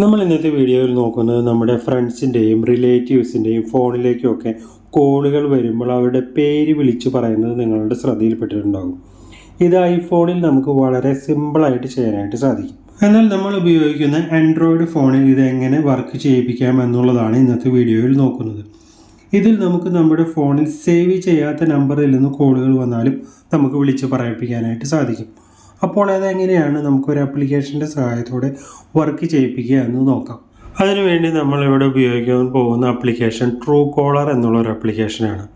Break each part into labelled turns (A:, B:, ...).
A: നമ്മൾ ഇന്നത്തെ വീഡിയോയിൽ നോക്കുന്നത് നമ്മുടെ ഫ്രണ്ട്സിന്റെയും റിലേറ്റീവ്സിന്റെയും ഫോണിലേക്കൊക്കെ കോളുകൾ വരുമ്പോൾ അവരുടെ പേര് വിളിച്ചു പറയുന്നത് നിങ്ങളുടെ ശ്രദ്ധയിൽപ്പെട്ടിട്ടുണ്ടാകും. ഇത് ഐഫോണിൽ നമുക്ക് വളരെ സിമ്പിളായിട്ട് ചെയ്യാനായിട്ട് സാധിക്കും. എന്നാൽ നമ്മൾ ഉപയോഗിക്കുന്ന ആൻഡ്രോയിഡ് ഫോണിൽ ഇത് എങ്ങനെ വർക്ക് ചെയ്യിപ്പിക്കാം എന്നുള്ളതാണ് ഇന്നത്തെ വീഡിയോയിൽ നോക്കുന്നത്. ഇതിൽ നമുക്ക് നമ്മുടെ ഫോണിൽ സേവ് ചെയ്യാത്ത നമ്പറിൽ നിന്ന് കോളുകൾ വന്നാലും നമുക്ക് വിളിച്ച് പറയിപ്പിക്കാനായിട്ട് സാധിക്കും. അപ്പോൾ അതെങ്ങനെയാണ് നമുക്കൊരു ആപ്ലിക്കേഷന്റെ സഹായത്തോടെ വർക്ക് ചെയ്യിപ്പിക്കുക എന്ന് നോക്കാം. അതിനുവേണ്ടി നമ്മൾ ഇവിടെ ഉപയോഗിക്കാൻ പോകുന്ന ആപ്ലിക്കേഷൻ ട്രൂ കോളർ എന്നുള്ള ഒരു ആപ്ലിക്കേഷനാണ്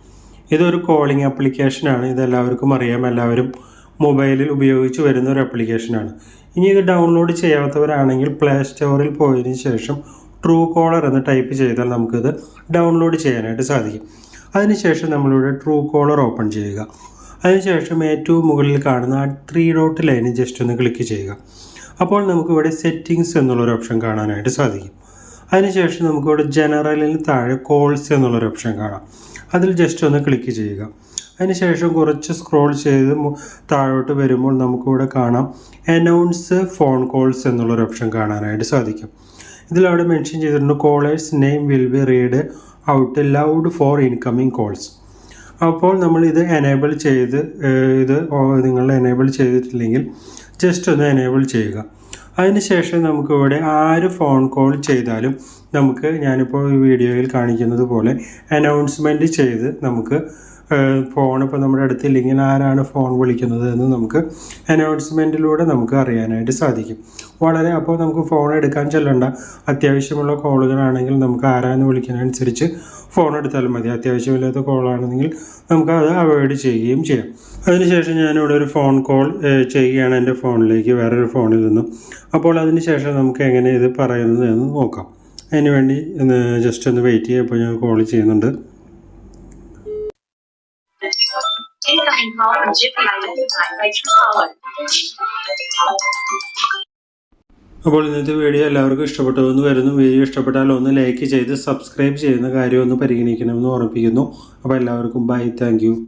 A: ഇതൊരു കോളിംഗ് ആപ്ലിക്കേഷനാണ് ഇതെല്ലാവർക്കും അറിയാം. എല്ലാവരും മൊബൈലിൽ ഉപയോഗിച്ച് വരുന്ന ഒരു ആപ്ലിക്കേഷനാണ് ഇനി ഇത് ഡൗൺലോഡ് ചെയ്യാത്തവരാണെങ്കിൽ പ്ലേ സ്റ്റോറിൽ പോയതിനു ശേഷം ട്രൂ കോളർ എന്ന് ടൈപ്പ് ചെയ്താൽ നമുക്കിത് ഡൗൺലോഡ് ചെയ്യാനായിട്ട് സാധിക്കും. അതിനുശേഷം നമ്മളിവിടെ ട്രൂ കോളർ ഓപ്പൺ ചെയ്യുക. അതിനുശേഷം ഏറ്റവും മുകളിൽ കാണുന്ന ആ ത്രീ ഡോട്ട് ലൈനിൽ ജസ്റ്റ് ഒന്ന് ക്ലിക്ക് ചെയ്യുക. അപ്പോൾ നമുക്കിവിടെ സെറ്റിങ്സ് എന്നുള്ളൊരു ഓപ്ഷൻ കാണാനായിട്ട് സാധിക്കും. അതിനുശേഷം നമുക്കിവിടെ ജനറലിൽ താഴെ കോൾസ് എന്നുള്ളൊരു ഓപ്ഷൻ കാണാം. അതിൽ ജസ്റ്റ് ഒന്ന് ക്ലിക്ക് ചെയ്യുക. അതിനുശേഷം കുറച്ച് സ്ക്രോൾ ചെയ്ത് താഴോട്ട് വരുമ്പോൾ നമുക്കിവിടെ കാണാം അനൗൺസ് ഫോൺ കോൾസ് എന്നുള്ളൊരു ഓപ്ഷൻ കാണാനായിട്ട് സാധിക്കും. ഇതിലവിടെ മെൻഷൻ ചെയ്തിട്ടുണ്ട് caller's name will be read out loud for incoming calls അപ്പോൾ നമ്മൾ ഇത് എനേബിൾ ചെയ്ത് ഇത് നിങ്ങൾ എനേബിൾ ചെയ്തിട്ടില്ലെങ്കിൽ ജസ്റ്റ് ഒന്ന് എനേബിൾ ചെയ്യുക. അതിനുശേഷം നമുക്കിവിടെ ആര് ഫോൺ കോൾ ചെയ്താലും നമുക്ക് ഞാനിപ്പോൾ ഈ വീഡിയോയിൽ കാണിക്കുന്നത് പോലെ അനൗൺസ്മെന്റ് ചെയ്ത് നമുക്ക് ഫോൺ ഇപ്പോൾ നമ്മുടെ അടുത്തില്ലെങ്കിൽ ആരാണ് ഫോൺ വിളിക്കുന്നത് എന്ന് നമുക്ക് അനൗൺസ്മെന്റിലൂടെ നമുക്ക് അറിയാനായിട്ട് സാധിക്കും. വളരെ അപ്പോൾ നമുക്ക് ഫോൺ എടുക്കാൻ ചെല്ലണ്ട. അത്യാവശ്യമുള്ള കോളുകളാണെങ്കിൽ നമുക്ക് ആരാന്ന് വിളിക്കുന്നതനുസരിച്ച് ഫോൺ എടുത്താലും മതി. അത്യാവശ്യമില്ലാത്ത കോളാണെങ്കിൽ നമുക്ക് അത് അവോയ്ഡ് ചെയ്യുകയും ചെയ്യാം. അതിനുശേഷം ഞാനിവിടെ ഒരു ഫോൺ കോൾ ചെയ്യുകയാണ് എന്റെ ഫോണിലേക്ക് വേറൊരു ഫോണിൽ നിന്നും. അപ്പോൾ അതിന് ശേഷം നമുക്ക് എങ്ങനെ ഇത് പറയുന്നത് എന്ന് നോക്കാം. അതിനുവേണ്ടി ജസ്റ്റ് ഒന്ന് വെയിറ്റ് ചെയ്യുമ്പോൾ ഞാൻ കോൾ ചെയ്യുന്നുണ്ട്.
B: Incoming call from Jiffy identified by.
A: അപ്പോൾ ഇന്നത്തെ വീഡിയോ എല്ലാവർക്കും ഇഷ്ടപ്പെട്ടു എന്ന് വരുന്നു വീഡിയോ ഇഷ്ടപ്പെട്ടാൽ ഒന്ന് ലൈക്ക് ചെയ്ത് സബ്സ്ക്രൈബ് ചെയ്യുന്ന കാര്യം ഒന്ന് പരിഗണിക്കണമെന്ന് ഓർമ്മിപ്പിക്കുന്നു. അപ്പോൾ എല്ലാവർക്കും ബൈ താങ്ക്